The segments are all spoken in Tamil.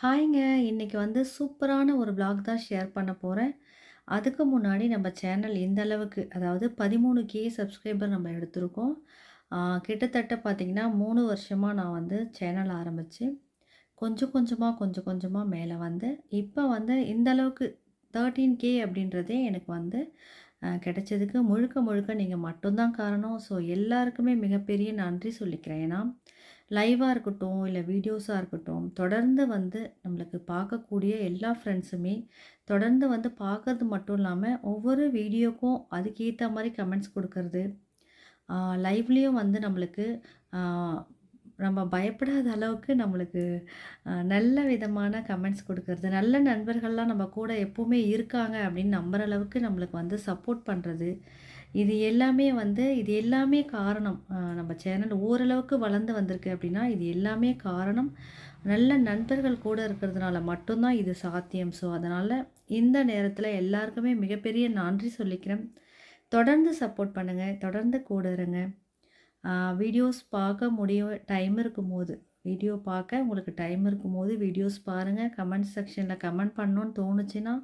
ஹாய்ங்க. இன்னைக்கு வந்து சூப்பரான ஒரு பிளாக் தான் ஷேர் பண்ண போகிறேன் அதுக்கு முன்னாடி நம்ம சேனல் இந்த அளவுக்கு அதாவது பதிமூணு கே சப்ஸ்கிரைபர் நம்ம எடுத்திருக்கோம். கிட்டத்தட்ட பார்த்திங்கன்னா மூணு வருஷமாக நான் வந்து சேனல் ஆரம்பிச்சு, கொஞ்சம் கொஞ்சமாக கொஞ்சம் கொஞ்சமாக மேலே வந்து, இப்போ வந்து இந்த அளவுக்கு 13,000 அப்படின்றதே எனக்கு வந்து கிடைச்சதுக்கு முழுக்க முழுக்க நீங்கள் மட்டும்தான் காரணம். ஸோ எல்லாருக்குமே மிகப்பெரிய நன்றி சொல்லிக்கிறேன். ஏன்னா, லைவாக இருக்கட்டும், இல்லை வீடியோஸாக இருக்கட்டும், தொடர்ந்து வந்து நம்மளுக்கு பார்க்கக்கூடிய எல்லா ஃப்ரெண்ட்ஸுமே, தொடர்ந்து வந்து பார்க்கறது மட்டும் இல்லாமல் ஒவ்வொரு வீடியோக்கும் அதுக்கேற்ற மாதிரி கமெண்ட்ஸ் கொடுக்கறது. லைவ்லேயும் வந்து நம்மளுக்கு நம்ம பயப்படாத அளவுக்கு நம்மளுக்கு நல்ல விதமான கமெண்ட்ஸ் கொடுக்கறது. நல்ல நண்பர்கள்லாம் நம்ம கூட எப்போவுமே இருக்காங்க அப்படின்னு நம்புகிற அளவுக்கு நம்மளுக்கு வந்து சப்போர்ட் பண்ணுறது இது எல்லாமே வந்து இது எல்லாமே காரணம். நம்ம சேனல் ஓரளவுக்கு வளர்ந்து வந்திருக்கு அப்படின்னா, இது எல்லாமே காரணம். நல்ல நண்பர்கள் கூட இருக்கிறதுனால மட்டும்தான் இது சாத்தியம். ஸோ அதனால் இந்த நேரத்தில் எல்லாருக்குமே மிகப்பெரிய நன்றி சொல்லிக்கிறேன். தொடர்ந்து சப்போர்ட் பண்ணுங்கள் தொடர்ந்து கூட இருங்க. வீடியோஸ் பார்க்க முடியும் டைம் இருக்கும்போது, வீடியோ பார்க்க உங்களுக்கு டைம் இருக்கும்போது வீடியோஸ் பாருங்கள் கமெண்ட் செக்ஷனில் கமெண்ட் பண்ணணுன்னு தோணுச்சுன்னா,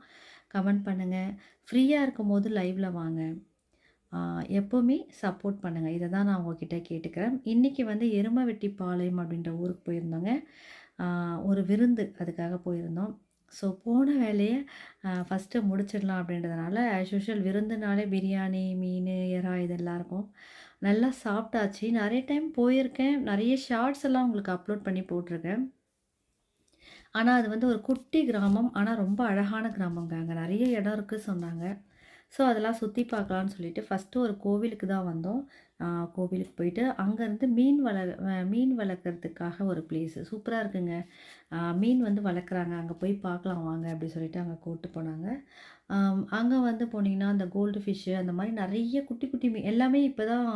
கமெண்ட் பண்ணுங்கள் ஃப்ரீயாக இருக்கும்போது லைவில் வாங்க. எப்போவுமே சப்போர்ட் பண்ணுங்கள் இதை தான் நான் உங்ககிட்ட கேட்டுக்கிறேன். இன்றைக்கி வந்து எருமவெட்டிப்பாளையம் அப்படின்ற ஊருக்கு போயிருந்தோங்க. ஒரு விருந்து அதுக்காக போயிருந்தோம். ஸோ போன வேலையை ஃபஸ்ட்டு முடிச்சிடலாம் அப்படின்றதுனால, ஆஸ் யூஷுவல் விருந்துனாலே பிரியாணி, மீன் இறா இதெல்லாம் இருக்கும். நல்லா சாப்பிட்டாச்சு. நிறைய டைம் போயிருக்கேன். நிறைய ஷார்ட்ஸ் எல்லாம் உங்களுக்கு அப்லோட் பண்ணி போட்டிருக்கேன் ஆனால் அது வந்து ஒரு குட்டி கிராமம். ஆனால் ரொம்ப அழகான கிராமங்க. அங்கே நிறைய இடம் இருக்குது சொன்னாங்க. ஸோ அதெல்லாம் சுற்றி பார்க்கலான்னு சொல்லிட்டு ஃபஸ்ட்டு ஒரு கோவிலுக்கு தான் வந்தோம். கோவிலுக்கு போயிட்டு, அங்கேருந்து மீன் வள மீன் வளர்க்குறதுக்காக ஒரு பிளேஸு சூப்பராக இருக்குங்க. மீன் வந்து வளர்க்குறாங்க. அங்கே போய் பார்க்கலாம் வாங்க அப்படி சொல்லிட்டு அங்கே கூப்பிட்டு போனாங்க. அங்கே வந்து போனீங்கன்னா, அந்த கோல்டு ஃபிஷ்ஷு அந்த மாதிரி நிறைய குட்டி குட்டி மீன் எல்லாமே இப்போ தான்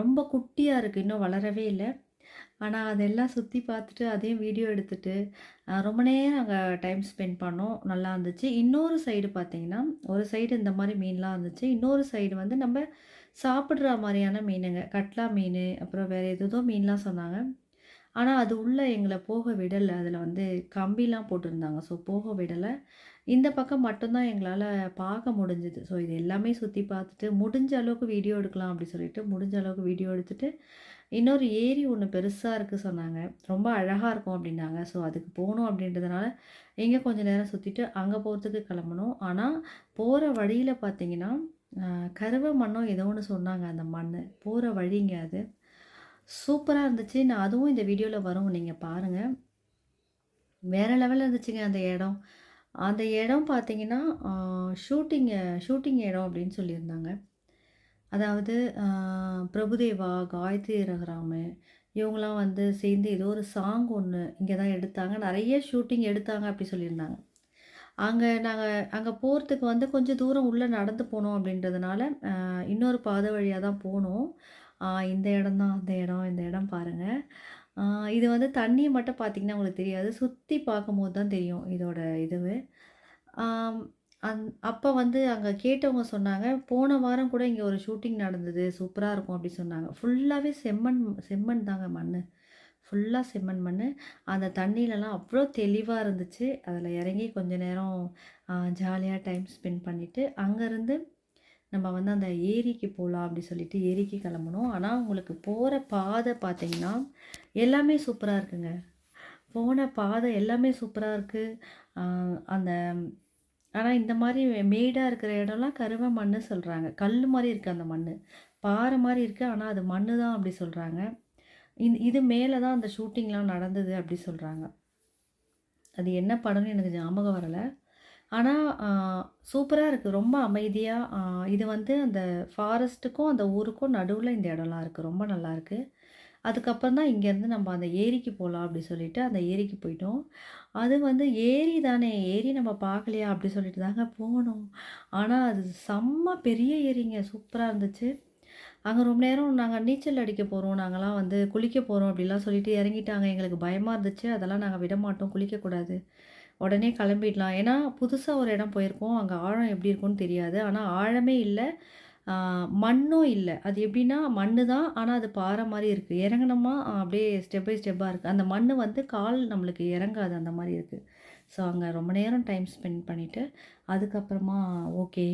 ரொம்ப குட்டியாக இருக்குது இன்னும் வளரவே இல்லை ஆனால் அதெல்லாம் சுற்றி பார்த்துட்டு, அதையும் வீடியோ எடுத்துட்டு, ரொம்ப நேரம் நாங்கள் டைம் ஸ்பெண்ட் பண்ணோம். நல்லா இருந்துச்சு. இன்னொரு சைடு பார்த்தீங்கன்னா, ஒரு சைடு இந்த மாதிரி மீன்லாம் இருந்துச்சு. இன்னொரு சைடு வந்து நம்ம சாப்பிட்ற மாதிரியான மீனுங்க. கட்லா மீன் அப்புறம் வேறு எதுதோ மீன்லாம் சொன்னாங்க. ஆனால் அது உள்ளே எங்களை போக விடலை அதில் வந்து கம்பிலாம் போட்டிருந்தாங்க. ஸோ போக விடலை இந்த பக்கம் மட்டும்தான் எங்களால் பார்க்க முடிஞ்சுது ஸோ இது எல்லாமே சுற்றி பார்த்துட்டு, முடிஞ்ச அளவுக்கு வீடியோ எடுக்கலாம் அப்படி சொல்லிட்டு, முடிஞ்ச அளவுக்கு வீடியோ எடுத்துட்டு, இன்னொரு ஏரி ஒன்று பெருசாக இருக்குது சொன்னாங்க. ரொம்ப அழகாக இருக்கும் அப்படின்னாங்க. ஸோ அதுக்கு போகணும் அப்படின்றதுனால, இங்கே கொஞ்சம் நேரம் சுற்றிட்டு அங்கே போகிறதுக்கு கிளம்புனோம். ஆனால் போகிற வழியில் பார்த்தீங்கன்னா, கருவ மண்ணோ ஏதோ ஒன்று சொன்னாங்க அந்த மண் போகிற வழிங்க அது. சூப்பராக இருந்துச்சு. நான் அதுவும் இந்த வீடியோவில் வரும். நீங்கள் பாருங்கள் வேறு லெவலில் இருந்துச்சுங்க அந்த இடம். அந்த இடம் பார்த்தீங்கன்னா, ஷூட்டிங்கு ஷூட்டிங் இடம் அப்படின்னு சொல்லியிருந்தாங்க. அதாவது பிரபுதேவா, காயத்ரி ரகுராமு இவங்களாம் வந்து சேர்ந்து ஏதோ ஒரு சாங் ஒன்று இங்கே தான் எடுத்தாங்க. நிறைய ஷூட்டிங் எடுத்தாங்க அப்படி சொல்லியிருந்தாங்க. அங்கே நாங்கள் அங்கே போகிறதுக்கு வந்து கொஞ்சம் தூரம் உள்ளே நடந்து போனோம் அப்படின்றதுனால, இன்னொரு பாதை வழியாக தான் போனோம். இந்த இடம் தான் அந்த இடம். இந்த இடம் பாருங்கள் இது வந்து தண்ணியை மட்டும் பார்த்தீங்கன்னா உங்களுக்கு தெரியாது. சுற்றி பார்க்கும்போது தான் தெரியும் இதோட இதுவு. அந் அப்போ வந்து அங்கே கேட்டவங்க சொன்னாங்க, "போன வாரம் கூட இங்கே ஒரு ஷூட்டிங் நடந்தது. சூப்பராக இருக்கும்." அப்படி சொன்னாங்க. ஃபுல்லாகவே செம்மண் செம்மண் தாங்க மண் ஃபுல்லாக செம்மண் மண் அந்த தண்ணியிலலாம் அவ்வளோ தெளிவாக இருந்துச்சு. அதில் இறங்கி கொஞ்ச நேரம் ஜாலியாக டைம் ஸ்பெண்ட் பண்ணிவிட்டு அங்கேருந்து நம்ம வந்து அந்த ஏரிக்கு போகலாம் அப்படி சொல்லிட்டு ஏரிக்கு கிளம்புனோம். ஆனால் உங்களுக்கு போகிற பாதை பார்த்தீங்கன்னா, எல்லாமே சூப்பராக இருக்குங்க. போன பாதை எல்லாமே சூப்பராக இருக்குது அந்த ஆனால் இந்த மாதிரி மேடாக இருக்கிற இடம்லாம் கருவை மண் சொல்கிறாங்க கல் மாதிரி இருக்குது அந்த மண் பாறை மாதிரி இருக்குது ஆனால் அது மண்ணு தான் அப்படி சொல்கிறாங்க இந் இது மேலே தான் அந்த ஷூட்டிங்லாம் நடந்தது அப்படி சொல்கிறாங்க அது என்ன படம்னு எனக்கு ஞாபகம் வரலை. ஆனால் சூப்பராக இருக்குது ரொம்ப அமைதியாக இது வந்து அந்த ஃபாரஸ்ட்டுக்கும், அந்த ஊருக்கும் நடுவில் இந்த இடம்லாம் இருக்குது ரொம்ப நல்லாயிருக்கு. அதுக்கப்புறம் தான் இங்கேருந்து நம்ம அந்த ஏரிக்கு போகலாம் அப்படி சொல்லிட்டு, அந்த ஏரிக்கு போயிட்டோம். அது வந்து ஏரி தானே, ஏரி நம்ம பார்க்கலையா அப்படி சொல்லிட்டு தாங்க போனோம். ஆனால் அது செம்ம பெரிய ஏரிங்க. சூப்பராக இருந்துச்சு. அங்கே ரொம்ப நேரம் நாங்கள் நீச்சல் அடிக்க போகிறோம் நாங்களாம் வந்து குளிக்க போகிறோம் அப்படிலாம் சொல்லிட்டு இறங்கிட்டாங்க. எங்களுக்கு பயமாக இருந்துச்சு. அதெல்லாம் நாங்கள் விட மாட்டோம் குளிக்கக்கூடாது. உடனே கிளம்பிடலாம். ஏன்னா, புதுசாக ஒரு இடம் போயிருக்கோம். அங்கே ஆழம் எப்படி இருக்கும்னு தெரியாது. ஆனால் ஆழமே இல்லை மண்ணும் இல்லை அது எப்படின்னா மண்ணு தான். ஆனால் அது பாறை மாதிரி இருக்குது இறங்குனோமா அப்படியே ஸ்டெப் பை ஸ்டெப்பாக இருக்குது அந்த மண் வந்து கால் நம்மளுக்கு இறங்காது அந்த மாதிரி இருக்குது ஸோ அங்கே ரொம்ப நேரம் டைம் ஸ்பெண்ட் பண்ணிவிட்டு அதுக்கப்புறமா ஓகே.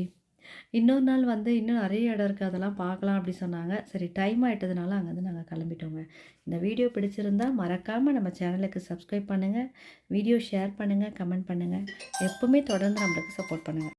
இன்னொரு நாள் வந்து இன்னும் நிறைய இடம் இருக்கு. அதெல்லாம் பார்க்கலாம் அப்படி சொன்னாங்க. சரி டைம் ஆயிட்டதுனால அங்கேருந்து நாங்க கிளம்பிட்டோங்க. இந்த வீடியோ பிடிச்சிருந்தா மறக்காம நம்ம சேனலுக்கு சப்ஸ்கிரைப் பண்ணுங்க. வீடியோ ஷேர் பண்ணுங்க, கமெண்ட் பண்ணுங்க. எப்பவுமே தொடர்ந்து நம்மளுக்கு சப்போர்ட் பண்ணுங்க.